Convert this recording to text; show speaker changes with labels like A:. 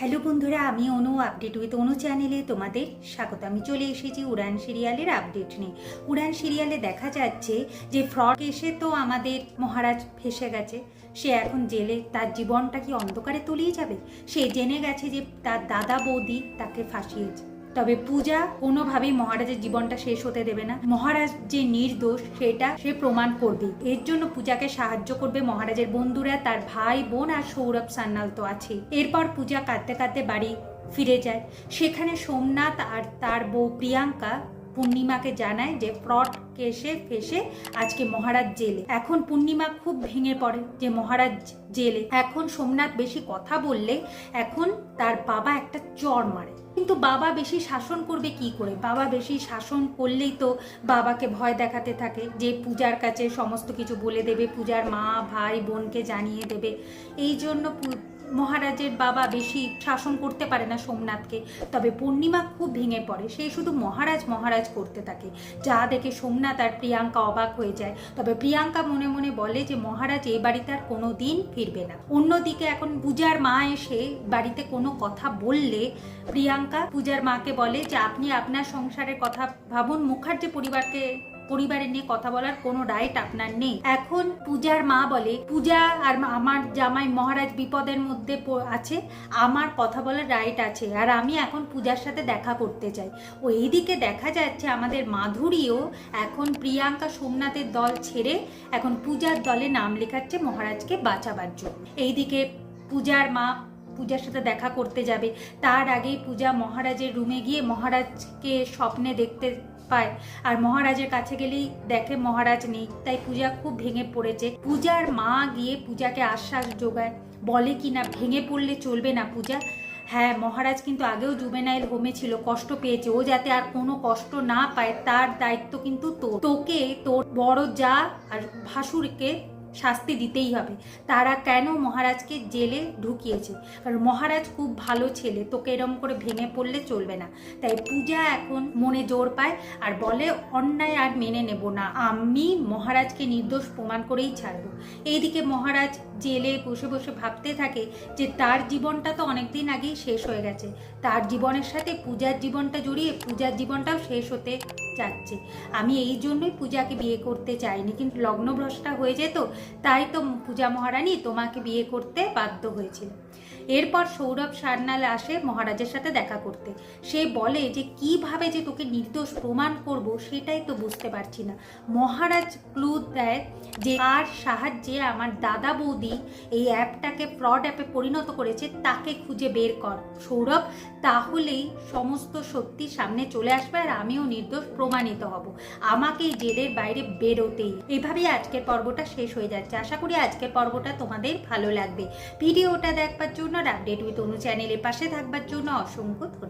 A: Hello বন্ধুরা, আমি অনু update with অনু চ্যানেলে তোমাদের স্বাগত। আমি চলে এসেছি উড়ান সিরিয়ালের আপডেট নিয়ে। উড়ান সিরিয়ালে দেখা যাচ্ছে যে ফ্রড এসে তো আমাদের মহারাজ ফেসে গেছে। সে এখন জেলে, তার জীবনটা কি অন্ধকারে তলিয়ে যাবে? সে জেনে গেছে যে তার দাদা বৌদি তাকে ফাঁসিয়েছে। তবে পূজা কোনোভাবেই মহারাজের জীবনটা শেষ হতে দেবে না। মহারাজ যে নির্দোষ, সেটা সে প্রমাণ করবে। এর জন্য পূজাকে সাহায্য করবে মহারাজের বন্ধুরা, তার ভাই, বোন আর সৌরভ সান্নাল তো আছে। এরপর পূজা কাঁদতে কাঁদতে বাড়ি ফিরে যায়। সেখানে সোমনাথ আর তার বউ প্রিয়াঙ্কা পূর্ণিমাকে জানায় যে ফ্রড কেসে ফেসে আজকে মহারাজ জেলে। এখন পূর্ণিমা খুব ভেঙে পড়ে যে মহারাজ জেলে। এখন সোমনাথ বেশি কথা বললে এখন তার বাবা একটা চর মারে। কিন্তু বাবা বেশি শাসন করবে কি করে? বাবা বেশি শাসন করলেই তো বাবাকে ভয় দেখাতে থাকে যে পূজার কাছে সমস্ত কিছু বলে দেবে, পূজার মা, ভাই, বোনকে জানিয়ে দেবে। এই জন্য মহারাজের বাবা বেশি শাসন করতে পারে না সোমনাথকে, তবে পূর্ণিমা খুব ভেঙে পড়ে, সে শুধু মহারাজ মহারাজ করতে থাকে। যা দেখে সোমনাথ আর প্রিয়াঙ্কা অবাক হয়ে যায়, তবে প্রিয়াঙ্কা মনে মনে বলে যে মহারাজ এই বাড়িতে আর কোনো দিন ফিরবে না। অন্যদিকে এখন পূজার মা এসে বাড়িতে কোনো কথা বললে, প্রিয়াঙ্কা পূজার মাকে বলে যে, আপনি আপনার সংসারের কথা ভাবুন, মুখার্জি পরিবারকে পরিবারের নিয়ে কথা বলার কোনো রাইট আপনার নেই। এখন পূজার মা বলে, পূজা আর আমার জামাই মহারাজ বিপদের মধ্যে আছে, আমার কথা বলার রাইট আছে, আর আমি এখন পূজার সাথে দেখা করতে চাই। ও এইদিকে দেখা যাচ্ছে আমাদের মাধুরীও এখন প্রিয়াঙ্কা সোমনাথের দল ছেড়ে এখন পূজার দলে নাম লেখাচ্ছে মহারাজকে বাঁচাবার জন্য। এইদিকে পূজার মা পূজার সাথে দেখা করতে যাবে। তার আগেই পূজা মহারাজের রুমে গিয়ে মহারাজকে স্বপ্নে দেখতে পায়। আর মহারাজের কাছে গেলেই দেখে মহারাজ নেই। তাই পূজা খুব ভেঙে পড়েছে। পূজার মা গিয়ে পূজাকে আশ্বাস যোগায়। বলে কি না, ভেঙে পড়লে চলবে না পূজা? হ্যাঁ মহারাজ কিন্তু আগেও জুবেনাইল হোমে ছিল, কষ্ট পেয়েছে। ও যাতে আর কোনো কষ্ট না পায়, তার দায়িত্ব কিন্তু তোকে, তোর বড় যা আর ভাসুরকে শাস্তি দিতেই হবে। তারা কেন মহারাজকে জেলে ঢুকিয়েছে? কারণ মহারাজ খুব ভালো ছেলে, তোকে এরম করে ভেঙে পড়লে চলবে না। তাই পূজা এখন মনে জোর পায় আর বলে, অন্যায় আর মেনে নেব না। আমি মহারাজকে নির্দোষ প্রমাণ করেই ছাড়ব। এইদিকে মহারাজ জেলে বসে বসে ভাবতে থাকে যে, তার জীবনটা তো অনেকদিন আগেই শেষ হয়ে গেছে। তার জীবনের সাথে পূজার জীবনটা জড়িয়ে পূজার জীবনটাও শেষ হতে যাচ্ছে। আমি এই জন্যই পূজাকে বিয়ে করতে চাইনি, কিন্তু লগ্নভ্রষ্টা হয়ে যেত, তাই তো পূজা মহারানী তোমাকে বিয়ে করতে বাধ্য হয়েছিল এরপর সৌরভ সান্যাল আসে মহারাজের সাথে দেখা করতে। সে বলে যে, কীভাবে যে তোকে নির্দোষ প্রমাণ করব সেটাই তো বুঝতে পারছি না। মহারাজ ক্লু দেয় যে আর সাহায্যে আমার দাদা বৌদি এই অ্যাপটাকে ফ্রড অ্যাপে পরিণত করেছে, তাকে খুঁজে বের কর। সৌরভ, তাহলেই সমস্ত সত্যি সামনে চলে আসবে আর আমিও নির্দোষ প্রমাণিত হব। আমাকে এই জেলের বাইরে বেরোতেই। এভাবেই আজকের পর্বটা শেষ হয়ে যাচ্ছে। আশা করি আজকের পর্বটা তোমাদের ভালো লাগবে। ভিডিওটা দেখবার জন্য আর আপডেট উইথ অনু চ্যানেলের পাশে থাকবার জন্য অসংখ্য ধন্যবাদ।